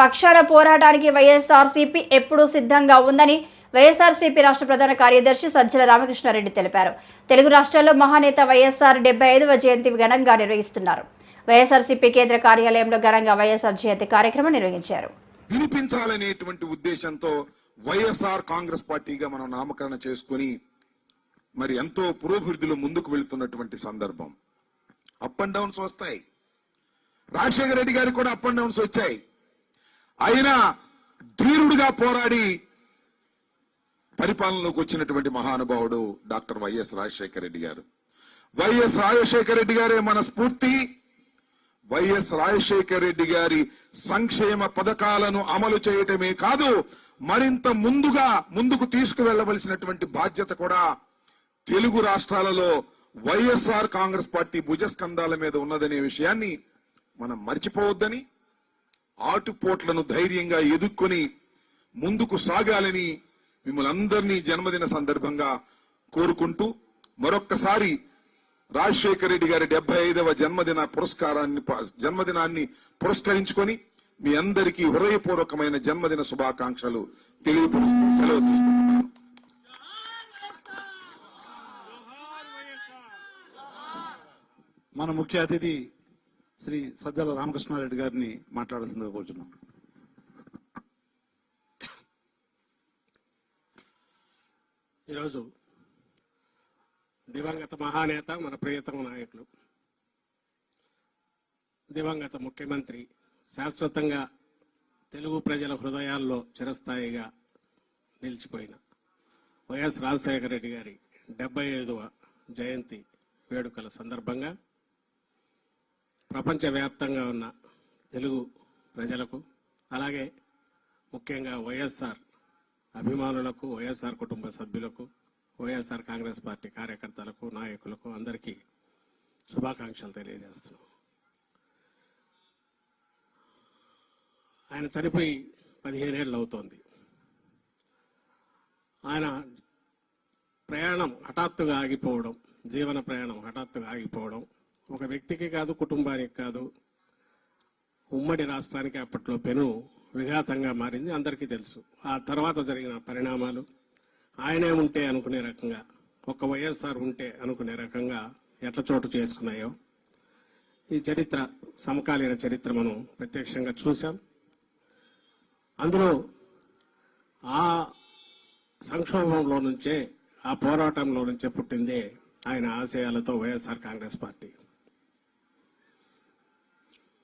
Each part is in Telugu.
పక్షాల పోరాటానికి వైఎస్ఆర్సీపీ ఎప్పుడూ సిద్ధంగా ఉందని వైఎస్ఆర్సీపీ రాష్ట్ర ప్రధాన కార్యదర్శి సజ్జల రామకృష్ణారెడ్డి తెలిపారు. తెలుగు రాష్ట్రాల్లో మహానేత వైఎస్ఆర్ డెబ్బై ఐదవ జయంతి ఘనంగా నిర్వహిస్తున్నారు. వైఎస్ఆర్సీపీ కేంద్ర కార్యాలయంలో ఘనంగా వైఎస్ఆర్ జయంతి కార్యక్రమం నిర్వహించారు. వినిపించాలనేటువంటి ఉద్దేశంతో వైఎస్ఆర్ కాంగ్రెస్ పార్టీగా మనం నామకరణ చేసుకుని మరి ఎంతో పురోభివృద్ధిలో ముందుకు వెళుతున్నటువంటి సందర్భం. అప్ అండ్ డౌన్స్ వస్తాయి. రాజశేఖర రెడ్డి గారికి కూడా అప్ అండ్ డౌన్స్ వచ్చాయి. అయినా ధీరుడిగా పోరాడి పరిపాలనలోకి వచ్చినటువంటి మహానుభావుడు డాక్టర్ వైఎస్ రాజశేఖర రెడ్డి గారు. వైఎస్ రాజశేఖర రెడ్డి గారే మన స్ఫూర్తి. వైఎస్ రాజశేఖర రెడ్డి గారి సంక్షేమ పథకాలను అమలు చేయటమే కాదు మరింత ముందుగా ముందుకు తీసుకువెళ్ళవలసినటువంటి బాధ్యత కూడా తెలుగు రాష్ట్రాలలో వైఎస్ఆర్ కాంగ్రెస్ పార్టీ భుజస్కంధాల మీద ఉన్నదనే విషయాన్ని మనం మర్చిపోవద్దని ఆటుపోట్లను ధైర్యంగా ఎదుర్కొని ముందుకు సాగాలని మిమ్మల్ని అందరినీ జన్మదిన సందర్భంగా కోరుకుంటూ మరొక్కసారి రాజశేఖర రెడ్డి గారి డెబ్బై ఐదవ జన్మదిన పురస్కారాన్ని జన్మదినాన్ని పురస్కరించుకొని మీ అందరికీ హృదయపూర్వకమైన జన్మదిన శుభాకాంక్షలు తెలియపరుస్తూ సెలవు తీసుకుంటున్నాను. మన ముఖ్య అతిథి శ్రీ సజ్జల రామకృష్ణారెడ్డి గారిని మాట్లాడాల్సిందిగా కోరుచున్నాం. ఈరోజు దివంగత మహానేత మన ప్రియతమ నాయకులు దివంగత ముఖ్యమంత్రి శాశ్వతంగా తెలుగు ప్రజల హృదయాల్లో చిరస్థాయిగా నిలిచిపోయిన వైఎస్ రాజశేఖర రెడ్డి గారి డెబ్బై ఐదవ జయంతి వేడుకల సందర్భంగా ప్రపంచవ్యాప్తంగా ఉన్న తెలుగు ప్రజలకు అలాగే ముఖ్యంగా వైఎస్ఆర్ అభిమానులకు వైఎస్ఆర్ కుటుంబ సభ్యులకు వైఎస్ఆర్ కాంగ్రెస్ పార్టీ కార్యకర్తలకు నాయకులకు అందరికీ శుభాకాంక్షలు తెలియజేస్తున్నాం. ఆయన చనిపోయి పదిహేనేళ్ళు అవుతోంది. ఆయన ప్రయాణం హఠాత్తుగా ఆగిపోవడం జీవన ప్రయాణం హఠాత్తుగా ఆగిపోవడం ఒక వ్యక్తికి కాదు కుటుంబానికి కాదు ఉమ్మడి రాష్ట్రానికి అప్పట్లో పెను విఘాతంగా మారింది అందరికీ తెలుసు. ఆ తర్వాత జరిగిన పరిణామాలు ఆయనే ఉంటే అనుకునే రకంగా ఒక వైఎస్ఆర్ ఉంటే అనుకునే రకంగా ఎట్ల చోటు చేసుకున్నాయో ఈ చరిత్ర సమకాలీన చరిత్ర మనం ప్రత్యక్షంగా చూశాం. అందులో ఆ సంక్షోభంలో నుంచే ఆ పోరాటంలో నుంచే పుట్టిందే ఆయన ఆశయాలతో వైఎస్ఆర్ కాంగ్రెస్ పార్టీ.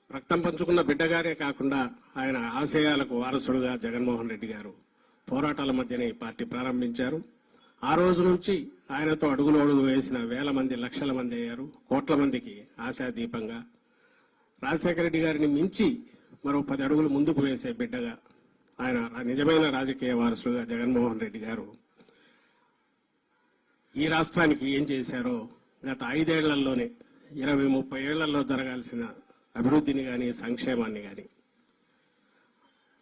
రక్తం పంచుకున్న బిడ్డగారే కాకుండా ఆయన ఆశయాలకు వారసుడుగా జగన్మోహన్ రెడ్డి గారు పోరాటాల మధ్యనే ఈ పార్టీ ప్రారంభించారు. ఆ రోజు నుంచి ఆయనతో అడుగులు అడుగు వేసిన వేల మంది లక్షల మంది అయ్యారు. కోట్ల మందికి ఆశాదీపంగా. రాజశేఖర రెడ్డి గారిని మించి మరో పది అడుగులు ముందుకు వేసే బిడ్డగా ఆయన నిజమైన రాజకీయ వారసుడుగా జగన్మోహన్ రెడ్డి గారు ఈ రాష్ట్రానికి ఏం చేశారో గత ఐదేళ్ళలోనే ఇరవై ముప్పై ఏళ్ళలో జరగాల్సిన అభివృద్ధిని కానీ సంక్షేమాన్ని కానీ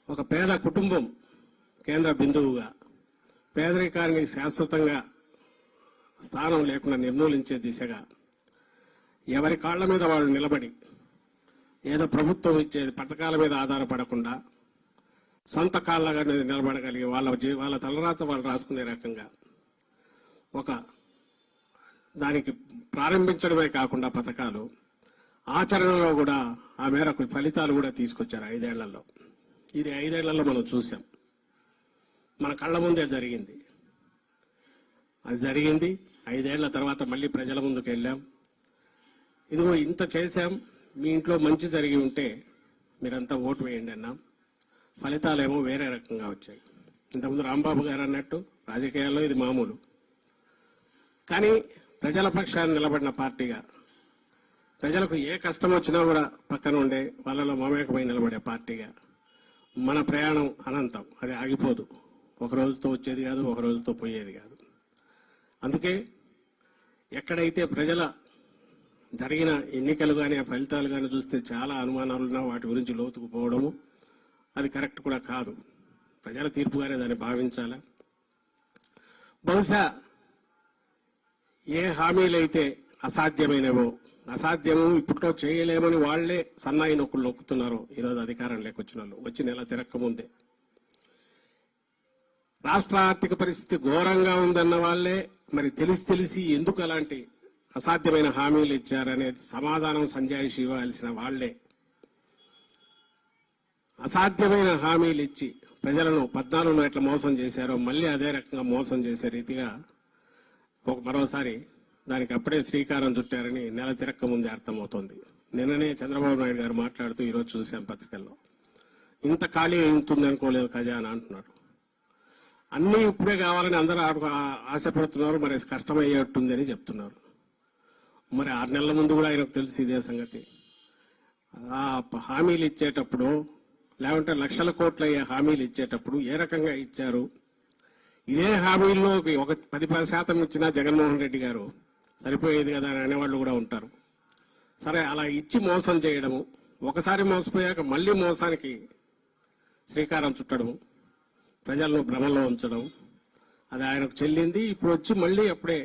ఒక పేద కుటుంబం కేంద్ర బిందువుగా పేదరికాన్ని శాశ్వతంగా స్థానం లేకుండా నిర్మూలించే దిశగా ఎవరి కాళ్ళ మీద వాళ్ళు నిలబడి ఏదో ప్రభుత్వం ఇచ్చే పథకాల మీద ఆధారపడకుండా సొంత కాళ్ళగా నిలబడగలిగి వాళ్ళ వాళ్ళ తలరాత వాళ్ళు రాసుకునే రకంగా ఒక దానికి ప్రారంభించడమే కాకుండా పథకాలు ఆచరణలో కూడా ఆ మేరకు ఫలితాలు కూడా తీసుకొచ్చారు ఐదేళ్ళలో. ఇది ఐదేళ్ళలో మనం చూసాం మన కళ్ళ ముందే జరిగింది. అది జరిగింది. ఐదేళ్ళ తర్వాత మళ్ళీ ప్రజల ముందుకు వెళ్ళాం. ఇదిగో ఇంత చేశాం. మీ ఇంట్లో మంచి జరిగి ఉంటే మీరంతా ఓటు వేయండి అన్నాం. ఫలితాలేమో వేరే రకంగా వచ్చాయి. ఇంతకుముందు రాంబాబు గారు అన్నట్టు రాజకీయాల్లో ఇది మామూలు. కానీ ప్రజల పక్షాన్ని నిలబడిన పార్టీగా ప్రజలకు ఏ కష్టం వచ్చినా కూడా పక్కన ఉండే వాళ్ళలో మమేకమై నిలబడే పార్టీగా మన ప్రయాణం అనంతం. అది ఆగిపోదు. ఒక రోజుతో వచ్చేది కాదు ఒక రోజుతో పోయేది కాదు. అందుకే ఎక్కడైతే ప్రజల జరిగిన ఎన్నికలు కానీ ఆ ఫలితాలు కానీ చూస్తే చాలా అనుమానాలున్నా వాటి గురించి లోతుకు పోవడము అది కరెక్ట్ కూడా కాదు. ప్రజల తీర్పుగానే దాన్ని భావించాలా? బహుశా ఏ హామీలైతే అసాధ్యమైనవో అసాధ్యము ఇప్పట్లో చేయలేమని వాళ్ళే సన్నాయి నొక్కులు నొక్కుతున్నారు ఈరోజు అధికారం లేకొచ్చిన వాళ్ళు. వచ్చి నెల తిరక్కముందే రాష్ట్ర ఆర్థిక పరిస్థితి ఘోరంగా ఉందన్న వాళ్ళే మరి తెలిసి తెలిసి ఎందుకు అలాంటి అసాధ్యమైన హామీలు ఇచ్చారనేది సమాధానం సంజాయిషి ఇవ్వాల్సిన వాళ్ళే అసాధ్యమైన హామీలు ఇచ్చి ప్రజలను పద్నాలుగులో ఎట్లా మోసం చేశారో మళ్ళీ అదే రకంగా మోసం చేసే రీతిగా ఒక మరోసారి దానికి అప్పుడే శ్రీకారం చుట్టారని నెల తిరక్క ముందే అర్థమవుతోంది. నిన్ననే చంద్రబాబు నాయుడు గారు మాట్లాడుతూ ఈరోజు చూశాం పత్రికల్లో. ఇంత ఖాళీ ఉంటుంది అనుకోలేదు ఖజానా అంటున్నారు అన్నీ ఇప్పుడే కావాలని అందరూ ఆశపడుతున్నారు మరి కష్టమయ్యేట్టుంది అని చెప్తున్నారు. మరి ఆరు నెలల ముందు కూడా ఆయనకు తెలుసు ఇదే సంగతి. ఆ హామీలు ఇచ్చేటప్పుడు లేకుంటే లక్షల కోట్లు అయ్యే హామీలు ఇచ్చేటప్పుడు ఏ రకంగా ఇచ్చారు? ఇదే హామీల్లో ఒక పది పది శాతం ఇచ్చినా జగన్మోహన్ రెడ్డి గారు సరిపోయేది కదా అని అనేవాళ్ళు కూడా ఉంటారు. సరే అలా ఇచ్చి మోసం చేయడము ఒకసారి మోసపోయాక మళ్ళీ మోసానికి శ్రీకారం చుట్టడము ప్రజలను భ్రమలో ఉంచడం అది ఆయనకు చెల్లింది ఇప్పుడు వచ్చి మళ్ళీ అప్పుడే